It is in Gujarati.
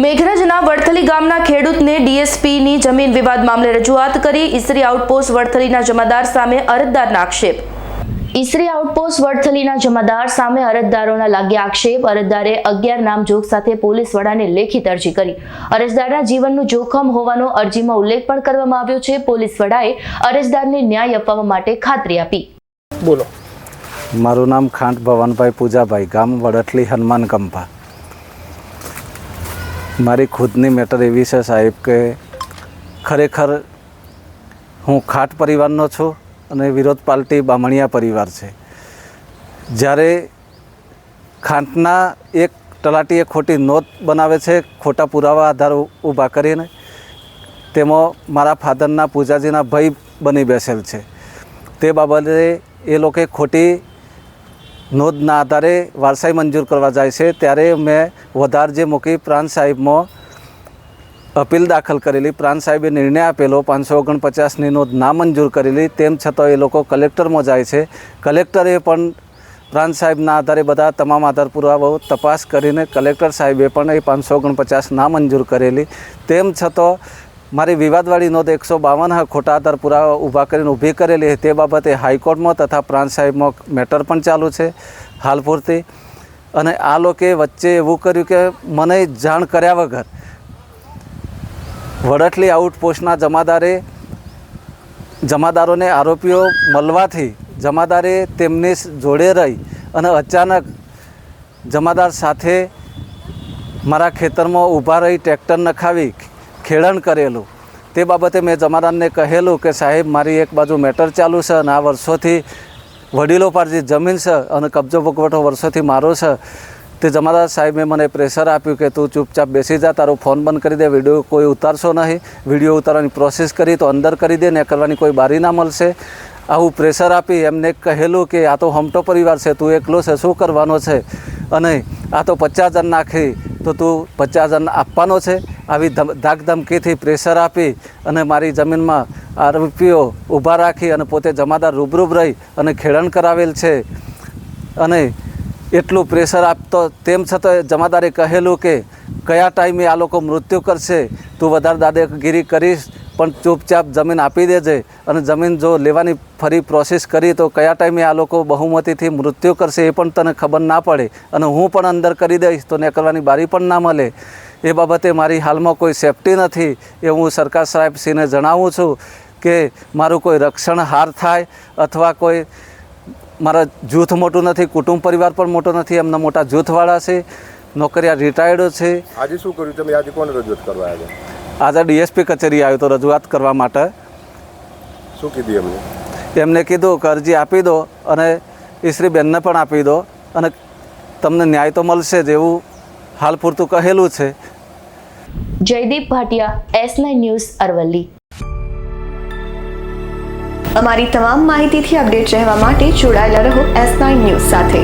મેઘરજના વડથલી ગામના ખેડૂતને ડીએસપીની જમીન વિવાદ મામલે રજૂઆત કરી ઈસરી આઉટપોસ્ટ વડથલીના જમાદાર સામે અરજદારના આક્ષેપ. ઈસરી આઉટપોસ્ટ વડથલીના જમાદાર સામે અરજદારોના લાગ્યા આક્ષેપ. અરજદારે અગિયાર નામજોગ સાથે પોલીસ વડાને લેખિત અરજી કરી. અરજદારના જીવનનું જોખમ હોવાનો અરજીમાં ઉલ્લેખ પણ કરવામાં આવ્યો છે. પોલીસ વડાએ અરજદારને ન્યાય અપાવવા માટે ખાતરી આપી. બોલો. મારું નામ ખાંટ ભવનભાઈ પૂજાભાઈ ગામ વડથલી હનુમાન કંપા મારી ખુદની મેટર એવી છે સાહેબ કે ખરેખર હું ખાટ પરિવારનો છું અને વિરોધ પાર્ટી બામણિયા પરિવાર છે. જ્યારે ખાંટના એક તલાટીએ ખોટી નોંધ બનાવે છે, ખોટા પુરાવા આધાર ઊભા કરીને, તેમાં મારા ફાધરના પૂજાજીના ભય બની બેસેલ છે. તે બાબતે એ લોકોએ ખોટી નોંધના આધારે વારસાઈ મંજૂર કરવા જાય છે. ત્યારે મેં વધાર જે મૂકી પ્રાંત સાહેબમાં અપીલ દાખલ કરેલી, પ્રાંત સાહેબે નિર્ણય આપેલો, પાંચસો ઓગણપચાસની નોંધ ના મંજૂર કરેલી, તેમ છતાં એ લોકો કલેક્ટરમાં જાય છે. કલેક્ટરે પણ પ્રાંત સાહેબના આધારે બધા તમામ આધાર પુરાવાઓ તપાસ કરીને કલેક્ટર સાહેબે પણ એ પાંચસો ઓગણપચાસ ના મંજૂર કરેલી. તેમ છતાં મારી વિવાદવાળી નોંધ એકસો બાવન ખોટા આધાર પુરાવા ઊભા કરીને ઊભી કરેલી તે બાબતે હાઈકોર્ટમાં તથા પ્રાંત સાહેબમાં મેટર પણ ચાલુ છે હાલ પૂરતી. અને આ લોકોએ વચ્ચે એવું કર્યું કે મને જાણ કર્યા વગર વડટલી આઉટપોસ્ટના જમાદારે જમાદારોને આરોપીઓ મળવાથી જમાદારે તેમની જોડે રહી અને અચાનક જમાદાર સાથે મારા ખેતરમાં ઊભા રહી ટ્રેક્ટર નખાવી ખેડણ કરેલું. તે બાબતે મેં જમાદારને કહેલું કે સાહેબ, મારી એક બાજુ મેટર ચાલુ છે અને આ વર્ષોથી વડીલો પર જે જમીન છે અને કબજો ભોગવટો વર્ષોથી મારો છે. તે જમાદાર સાહેબે મને પ્રેશર આપ્યું કે તું ચૂપચાપ બેસી જા, તારો ફોન બંધ કરી દે, વીડિયો કોઈ ઉતારશો નહીં. વીડિયો ઉતારવાની પ્રોસેસ કરી, તો અંદર કરી દે ને કરવાની કોઈ બારી ના મળશે. આવું પ્રેશર આપી એમને કહેલું કે આ તો હમટો પરિવાર છે, તું એકલો છે, શું કરવાનો છે? અને આ તો પચાસ જણ નાખી, તો તું પચાસ જણ આપવાનો છે. આવી ધમ- ધાકધમકીથી પ્રેશર આપી અને મારી જમીનમાં આરોપીઓ ઊભા રાખી અને પોતે જમાદાર રૂબરૂબ રહી અને ખેડણ કરાવેલ છે. અને એટલું પ્રેશર આપતો તેમ છતાં જમાદારે કહેલું કે, કયા ટાઈમે આ લોકો મૃત્યુ કરશે? તું વધારે દાદાગીરી કરીશ, પણ ચૂપચાપ જમીન આપી દેજે. અને જમીન જો લેવાની ફરી પ્રોસેસ કરી તો કયા ટાઈમે આ લોકો બહુમતીથી મૃત્યુ કરશે એ પણ તને ખબર ના પડે. અને હું પણ અંદર કરી દઈશ, તો ને કરવાની બારી પણ ના મળે. એ બાબતે મારી હાલમાં કોઈ સેફટી નથી એ હું સરકાર સાહેબશ્રીને જણાવું છું કે મારું કોઈ રક્ષણ હાર થાય અથવા કોઈ મારા જૂથ મોટું નથી કુટુંબ પરિવાર પણ મોટો નથી એમના મોટા જૂથવાળા છે નોકરિયા રિટાયર્ડો છે. આજે શું કર્યું? તમે આજે કોને રજૂઆત કરવા આવ્યા? આજે ડીએસપી કચેરી આવ્યો તો રજૂઆત કરવા માટે. શું કીધું એમને? એમને કીધું કે અરજી આપી દો અને ઈશ્રીબેનને પણ આપી દો અને તમને ન્યાય તો મળશે જ એવું હાલ પૂરતું કહેલું છે. Jaydeep Bhatia S nine news Aravalli. અમારી તમામ માહિતીથી અપડેટ રહેવા માટે જોડાયેલા રહો એસ નાઇન ન્યૂઝ સાથે.